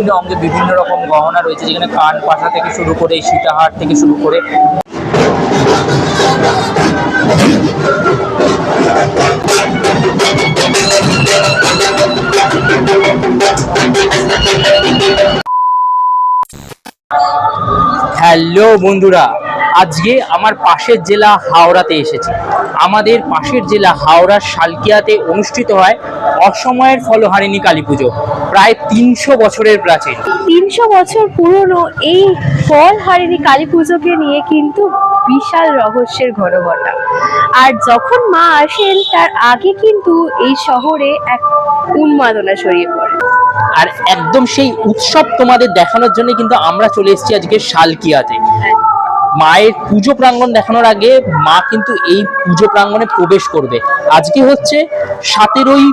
বিভিন্ন অঙ্গে বিভিন্ন রকম গহনা রয়েছে, যেখানে কান পাশা থেকে শুরু করে, সীতাহার থেকে শুরু করে। হ্যালো বন্ধুরা, আজকে আমার পাশের জেলা হাওড়াতে এসেছি। আমাদের পাশের জেলা হাওড়ার শালকিয়াতে অনুষ্ঠিত হয় অসময়ের ফলহারিণী কালী পুজো প্রায় তিনশো বছরের প্রাচীন। তিনশো বছর পুরনো এই ফল হারিণী কালী পুজোকে নিয়ে কিন্তু বিশাল রহস্যের ঘনঘটা। আর যখন মা আসেন তার আগে কিন্তু এই শহরে এক উন্মাদনা ছড়িয়ে পড়ে। আর একদম সেই উৎসব তোমাদের দেখানোর জন্য কিন্তু আমরা চলে এসেছি আজকে শালকিয়াতে। মায়ের পুজো প্রাঙ্গণ দেখানোর আগে মা কিন্তু এই পুজো প্রাঙ্গণে প্রবেশ করবে। আজকে হচ্ছে সতেরোই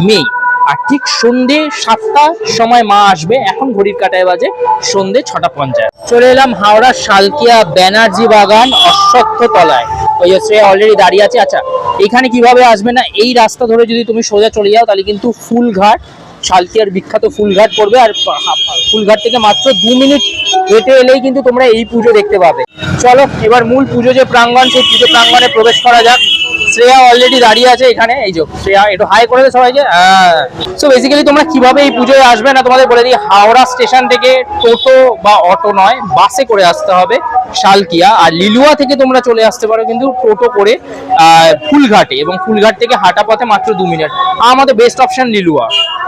মে। আর ঠিক সন্ধে সাতটার সময় মা আসবে। এখন ঘড়ির কাটায় বাজে সন্ধে ছটা পঞ্চাশ। চলে এলাম হাওড়ার শালকিয়া ব্যানার্জি বাগান অশ্বত্থ তলায় ওই হচ্ছে অলরেডি দাঁড়িয়ে আছে। আচ্ছা এখানে কীভাবে আসবে না? এই রাস্তা ধরে যদি তুমি সোজা চলে যাও, তাহলে কিন্তু ফুলঘাট, শালকিয়ার বিখ্যাত ফুলঘাট পড়বে আর পা- ফুলঘাট থেকে মাত্র দু মিনিট হেঁটে এলেই কিন্তু তোমরা এই পুজো দেখতে পাবে। চলো, এবার মূল পুজো যে প্রাঙ্গণ, সেই পুজো প্রাঙ্গণে প্রবেশ করা যাক। শ্রেয়া অলরেডি দাঁড়িয়ে আছে এখানে। এই যে, শ্রেয়া, একটু হাই করে দে সবাইকে। সো বেসিক্যালি তোমরা কীভাবে এই পুজোয় আসবে না তোমাদের বলে দিই, হাওড়া স্টেশন থেকে টোটো বা অটো নয় বাসে করে আসতে হবে শালকিয়া। আর লিলুয়া থেকে তোমরা চলে আসতে পারো কিন্তু টোটো করে ফুলঘাটে। এবং ফুলঘাট থেকে হাঁটা পথে মাত্র দু মিনিট। আমাদের বেস্ট অপশন লিলুয়া।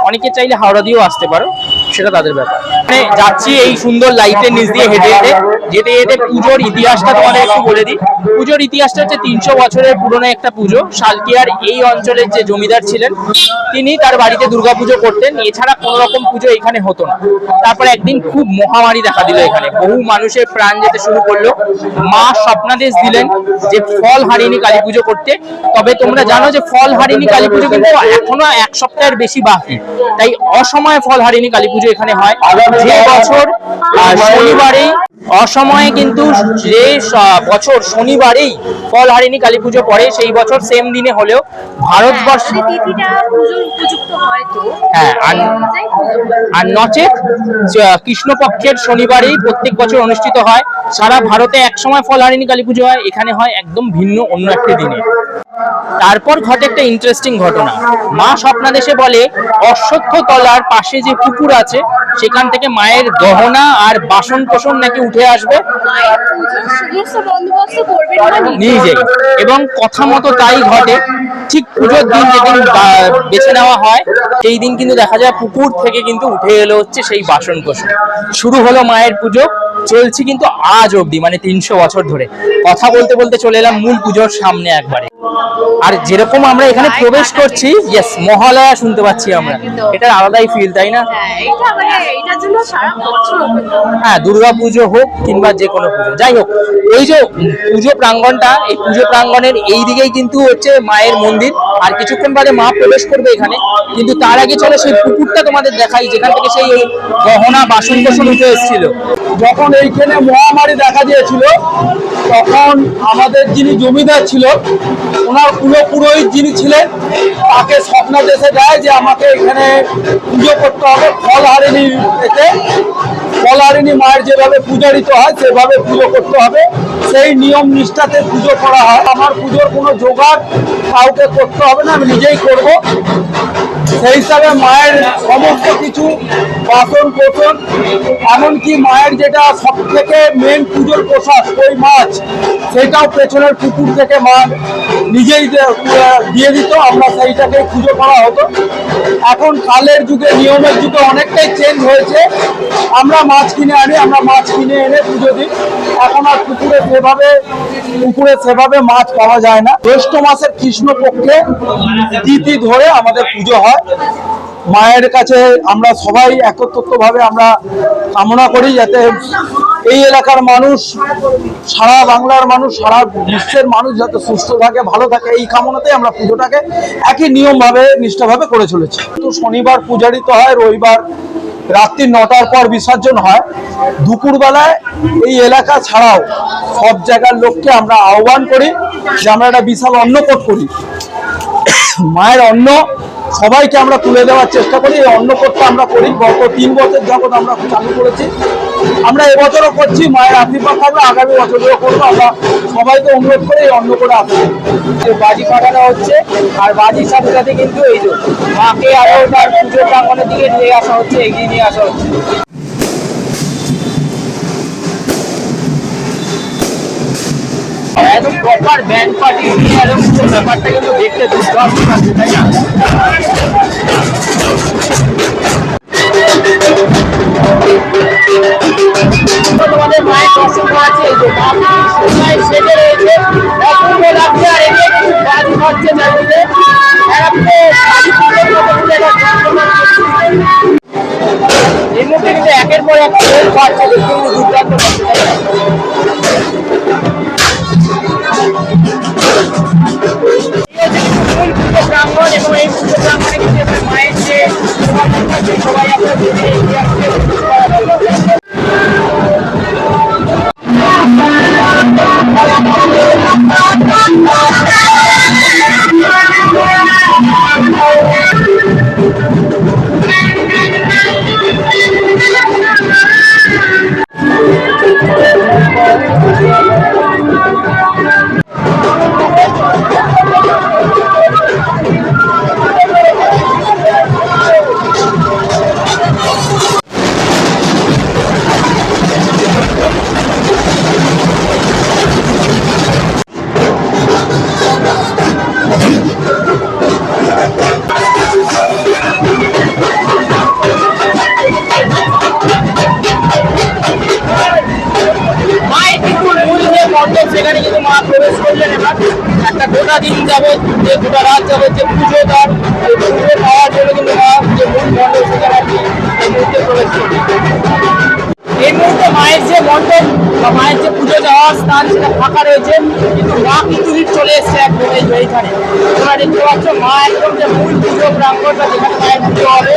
অনেকে চাইলে হাওড়া দিয়েও আসতে পারো। সেটা তাদের ব্যাপার। যাচ্ছি এই সুন্দর লাইটের নিচ দিয়ে হেঁটে হেঁটে। যেতে যেতে পুজোর ইতিহাসটা তোমাদের একটু বলে দিই। পুজোর ইতিহাসটা হচ্ছে তিনশো বছরের পুরনো একটা পুজো। শালকিয়ার এই অঞ্চলের যে জমিদার ছিলেন, তিনি তার বাড়িতে দুর্গাপুজো করতেন। এছাড়া কোনো রকম পুজো এখানে হতো না। তারপরে একদিন খুব মহামারী দেখা দিল এখানে। বহু মানুষের প্রাণ যেতে শুরু করল। মা স্বপ্নাদেশ দিলেন যে ফল হারিনি কালী পুজো করতে। তবে তোমরা জানো যে ফল হারিনি কালী পুজো কিন্তু এখনও এক সপ্তাহের বেশি বাকি। তাই অসময়ে ফল হারিনি কালী পুজো এখানে হয়। যে বছর শনিবারেই অসময়ে কিন্তু যে বছর শনিবারেই ফল হারিনি কালী পুজো পড়ে সেই বছর সেম দিনে হলেও ভারতবর্ষ হয় তো। হ্যাঁ, আর- নচেত কৃষ্ণপক্ষের শনিবারেই প্রত্যেক বছর অনুষ্ঠিত হয়। সারা ভারতে এক সময় ফলহারিণী কালী পুজো হয় এখানে হয় একদম ভিন্ন অন্য একটি দিনে। তারপর ঘটে একটা ইন্টারেস্টিং ঘটনা। মা স্বপ্নাদেশে বলে অশ্বত্থ তলার পাশে যে পুকুর আছে সেখান থেকে মায়ের গহনা আর বাসন কোসন নাকি উঠে আসবে? নিজে। এবং কথা মতো তাই ঘটে। ঠিক পুজোর দিন যেদিন বেছে নেওয়া হয়, সেই দিন কিন্তু দেখা যায় পুকুর থেকে কিন্তু উঠে এলো হচ্ছে সেই বাসন কোসন শুরু হলো মায়ের পুজো, চলছে কিন্তু আজ অবধি মানে তিনশো বছর ধরে। কথা বলতে বলতে চলে এলাম মূল পুজোর সামনে একবারে। আর যেরকম আমরা এখানে প্রবেশ করছি ইয়েস মহালয়া শুনতে পাচ্ছি আমরা। এটার আলাদাই ফিল তাই না? হ্যাঁ মানে এইটার জন্য সারা বছর অপেক্ষা। হ্যাঁ দুর্গা পুজো হোক কিংবা যে কোনো পুজো। যাই হোক এই যে পুজো প্রাঙ্গণটা এই পুজো প্রাঙ্গণের এই দিকেই কিন্তু হচ্ছে মায়ের মন্দির। আর কিছুক্ষণ বাদে মা প্রবেশ করবে এখানে। কিন্তু তার আগে চলো সেই পুকুরটা তোমাদের দেখাই যেখান থেকে সেই গহনা বাসন কোসন উঠে এসেছিল। যখন এইখানে মহামারী দেখা দিয়েছিল তখন আমাদের যিনি জমিদার ছিল ওনার কুলপুরোহিত যিনি ছিলেন, তাকে স্বপ্ন দেশে দেয় যে আমাকে এখানে পুজো করতে হবে, ফল হারেনি এতে ফলহারিণী মায়ের যেভাবে পূজারিত হয়, সেভাবে পুজো করতে হবে। সেই নিয়ম নিষ্ঠাতে পুজো করা হয়। আমার পুজোর কোনো জোগাড় কাউকে করতে হবে না, আমি নিজেই করব। সেই হিসাবে মায়ের সমস্ত কিছু বাসন কোসন, এমনকি মায়ের যেটা সব থেকে মেন পুজোর পোশাক ওই মাছ, সেটাও পেছনের পুকুর থেকে মা নিজেই দিয়ে দিত। আমরা সেইটাকে পুজো করা হতো। এখন কালের যুগে, নিয়মের যুগে অনেকটাই চেঞ্জ হয়েছে। আমরা মাছ কিনে আনি, আমরা মাছ কিনে এনে পুজো দিই। এখন আর পুকুরে সেভাবে পুকুরে সেভাবে মাছ পাওয়া যায় না। জ্যৈষ্ঠ মাসের কৃষ্ণপক্ষে তিথি ধরে আমাদের পুজো হয়। মায়ের কাছে আমরা সবাই একত্রিতভাবে আমরা কামনা করি যাতে এই এলাকার মানুষ, সারা বাংলার মানুষ, সারা বিশ্বের মানুষ যাতে সুস্থ থাকে, ভালো থাকে, এই কামনাতে আমরা পুজোটাকে একই নিয়মভাবে, নিষ্ঠাভাবে করে চলেছি। তো শনিবার পূজারিত হয়, রবিবার রাত্রি নটার পর বিসর্জন হয়। দুপুরবেলায় এই এলাকা ছাড়াও সব জায়গার লোককে আমরা আহ্বান করি যে আমরা একটা বিশাল অন্নকোট করি। মায়ের অন্ন সবাইকে আমরা তুলে দেওয়ার চেষ্টা করি, এই অন্নকটটা আমরা করি, গত তিন বছর যাবত আমরা চালু করেছি। আমরা এবছরও করছি, মায়ের আশীর্বাদ থাকবে, আগামী বছরগুলো করব। আমরা সবাইকে অনুরোধ করে এই অন্ন করে আসব বাজি ফাটানো হচ্ছে, আর বাজির সাথে সাথে কিন্তু এই যে মাকে আরও তার পুজো প্রাঙ্গনের দিকে নিয়ে আসা হচ্ছে, এগিয়ে নিয়ে আসা হচ্ছে। একদম প্রপার ব্যান্ড পার্টি একদম ব্যাপারটা কিন্তু তাই না তোমাদের মায়ের দর্শন এই রয়েছে আর এদিকে কিন্তু একের পর এক পাচ্ছে কিন্তু যাবত যে গোটা রাত যাবত যে পুজো তার পুজো পাওয়ার জন্য কিন্তু যে মূল মণ্ডপ সেখানে আর কি এই মুহূর্তে প্রবেশ করলেন এই মুহূর্তে মায়ের যে মণ্ডপ বা মায়ের যে পুজো দেওয়ার স্থান সেটা ফাঁকা রয়েছে, কিন্তু মা কিন্তু চলে এসছে একদম এই এইখানে তোমরা দেখতে পাচ্ছ, মা একদম যে মূল পুজো প্রাঙ্গণটা যেখানে মায়ের পুজো হবে,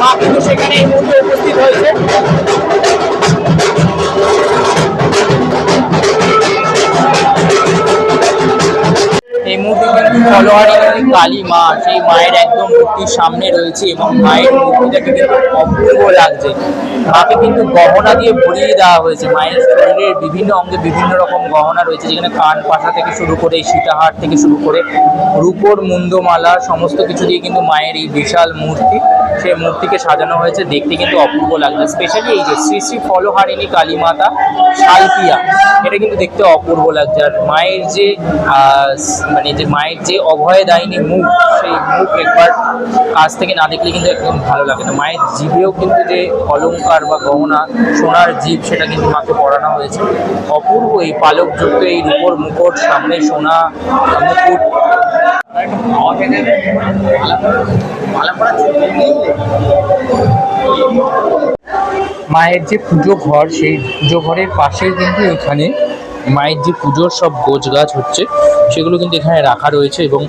মা কিন্তু সেখানে এই মুহূর্তে উপস্থিত হয়েছে। এই মুহূর্তে কিন্তু ফলোয়ারি কালী মা, সেই মায়ের একদম মূর্তির সামনে রয়েছে এবং মায়ের মূর্তিটাকে কিন্তু অপূর্ব লাগছে। মাকে কিন্তু গহনা দিয়ে ভরিয়ে দেওয়া হয়েছে। মায়ের শরীরের বিভিন্ন অঙ্গে বিভিন্ন রকম গহনা রয়েছে, যেখানে কান পাশা থেকে শুরু করে, সীতাহার থেকে শুরু করে, রূপোর মুন্ডমালা সমস্ত কিছু দিয়ে কিন্তু মায়ের এই বিশাল মূর্তি। সেই মূর্তিকে সাজানো হয়েছে। দেখতে কিন্তু অপূর্ব লাগছে। স্পেশালি এই যে শ্রী শ্রী ফলহারিণী কালী মাতা শালকিয়া এটা কিন্তু দেখতে অপূর্ব লাগছে। আর মায়ের যে মানে যে মায়ের যে অভয়দায়িনী মুখ, সেই মুখ একবার কাছ থেকে না দেখলে কিন্তু একদম ভালো লাগে না। মায়ের জীবেও কিন্তু যে অলঙ্কার বা গহনা, সোনার জীব সেটা কিন্তু মাকে পরানো হয়েছে। অপূর্ব এই পালকযুক্ত এই রূপোর মুকুট, সামনে সোনা মুকুট মায়ের যে পুজো ঘর, সেই পুজো ঘরের পাশেই কিন্তু এখানে মায়ের যে পুজোর সব গোছ গাছ হচ্ছে, সেগুলো কিন্তু এখানে রাখা রয়েছে এবং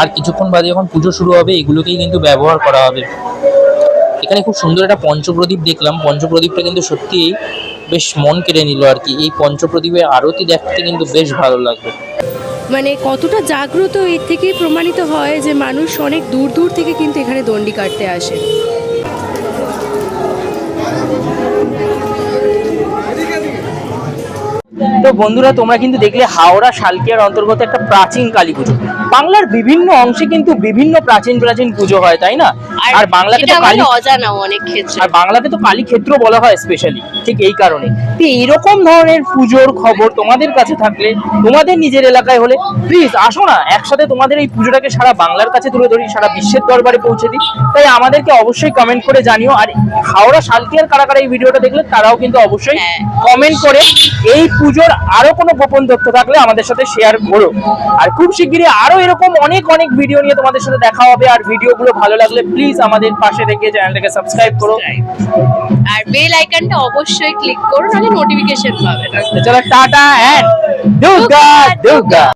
আর কিছুক্ষণ বাদে যখন পুজো শুরু হবে, এগুলোকেই কিন্তু ব্যবহার করা হবে। এখানে খুব সুন্দর একটা পঞ্চপ্রদীপ দেখলাম। পঞ্চপ্রদীপটা কিন্তু সত্যিই বেশ মন কেড়ে নিল আর কি। এই পঞ্চপ্রদীপের আরতি দেখতে কিন্তু বেশ ভালো লাগবে। মানে কতটা জাগ্রত এর থেকেই প্রমাণিত হয় যে মানুষ অনেক দূর দূর থেকে কিন্তু এখানে দণ্ডি কাটতে আসে। তো বন্ধুরা তোমরা কিন্তু দেখলে হাওড়া শালকিয়ার অন্তর্গত একটা প্রাচীন কালী পুজো বাংলার বিভিন্ন অংশে কিন্তু বিভিন্ন প্রাচীন প্রাচীন পুজো হয় তাই না? আর বাংলাকে তো কালী অজানা অনেক ক্ষেত্রে। আর বাংলাকে তো কালী ক্ষেত্র বলা হয় স্পেশালি ঠিক এই কারণে। তো এইরকম ধরনের পুজোর খবর তোমাদের কাছে থাকলে তোমাদের নিজের এলাকায় হলে প্লিজ আসো না একসাথে তোমাদের এই পুজোটাকে সারা বাংলার কাছে তুলে ধরি সারা বিশ্বের দরবারে পৌঁছে দিই। তাই আমাদেরকে অবশ্যই কমেন্ট করে জানিও আর হাওড়া শালকিয়ার কারা কারা এই ভিডিওটা দেখলে তারাও কিন্তু অবশ্যই হ্যাঁ। কমেন্ট করে এই পুজোর আরও কোনো গোপন তথ্য থাকলে আমাদের সাথে শেয়ার করো। আর খুব শিগগিরই আরও এরকম অনেক অনেক ভিডিও নিয়ে তোমাদের সাথে দেখা হবে। আর ভিডিওগুলো ভালো লাগলে প্লিজ আমাদের পাশে থেকে চ্যানেলটাকে সাবস্ক্রাইব করো। আর বেল আইকনটা অবশ্যই ক্লিক করো তাহলে নোটিফিকেশন পাবে। চলো টাটা অ্যান্ড দুর্গা দুর্গা।